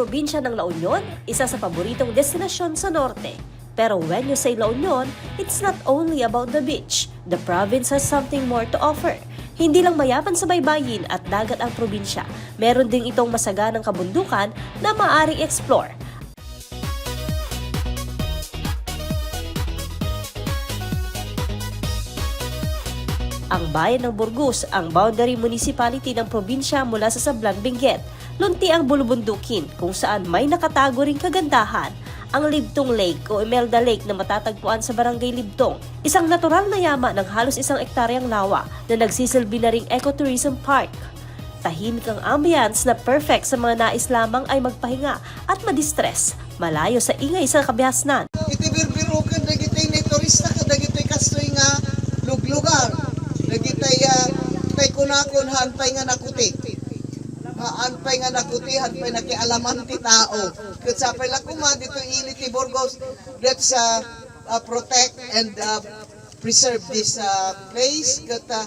probinsya ng La Union, isa sa paboritong destinasyon sa norte. Pero when you say La Union, it's not only about the beach. The province has something more to offer. Hindi lang mayaman sa baybayin at dagat ang probinsya. Meron ding itong masaganang kabundukan na maaaring explore. Ang bayan ng Burgos, ang boundary municipality ng probinsya mula sa Sablan Benguet, lunti ang bulubundukin kung saan may nakatago ring kagandahan ang Libtong Lake o Imelda Lake na matatagpuan sa Barangay Libtong. Isang natural na yama ng halos isang ektaryang lawa na nagsisilbi na ring ecotourism park. Tahimik ang ambience na perfect sa mga nais lamang ay magpahinga at madistress, malayo sa ingay sa kabihasnan. iti kunakon hanpay nga nakuti. Hanpay nga nakuti hanpay nakialaman ti tao. Ket sapay la kuma dito ili ti Burgos let's uh, uh, protect and uh, preserve this uh, place. Ket uh,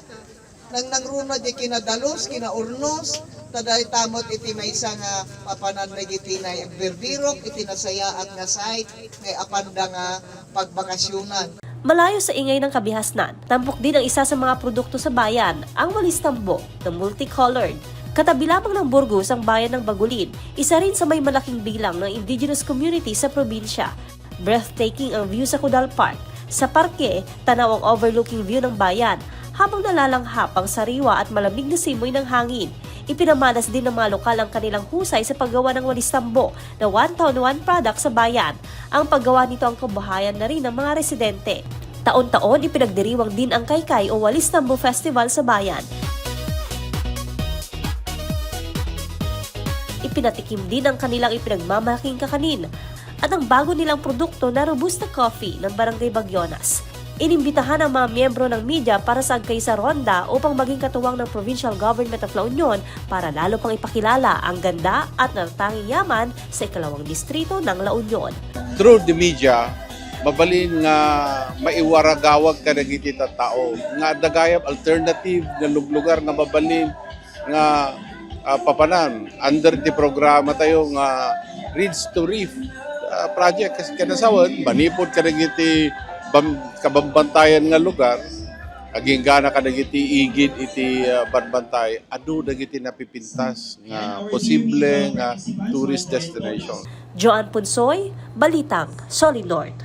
nang nangruna di kinadalos kinaurnos. Taday tamot iti may isang nga papanan dagiti na birbirok iti nasaya at site ngay apanda nga pagbakasyonan Malayo sa ingay ng kabihasnan, tampok din ang isa sa mga produkto sa bayan, ang walis tambo na multicolored. Katabi lamang ng Burgos ang bayan ng Bagulin, isa rin sa may malaking bilang ng indigenous community sa probinsya. Breathtaking ang view sa Kudal Park. Sa parke, tanaw ang overlooking view ng bayan, habang nalalanghap ang sariwa at malamig na simoy ng hangin. Ipinamalas din ng mga lokal ang kanilang husay sa paggawa ng walis tambo na one town one product sa bayan. Ang paggawa nito ang kabuhayan na rin ng mga residente. Taon-taon ipinagdiriwang din ang Kaykay o Walis Tambo Festival sa bayan. Ipinatikim din ang kanilang ipinagmamalaking kakanin at ang bago nilang produkto na Robusta Coffee ng Barangay Bagyonas. Inimbitahan ang mga miyembro ng media para sa agkay sa ronda upang maging katuwang ng Provincial Government of La Union para lalo pang ipakilala ang ganda at natatanging yaman sa ikalawang distrito ng La Union. through the media mabalin nga maiwaragawag ka dagiti ta tao. Nga dagayab alternative nga luglugar nga mabalin nga ah, papanan. Under the programa tayo nga Reeds to Reef ah, project. Kasi kanasawan manipod ka dagiti bam, kabambantayan nga lugar aging gana ka dagiti igid iti ah, banbantay adu dagiti napipintas nga posible nga tourist destination Joan Punsoy, Balitang, Solid North.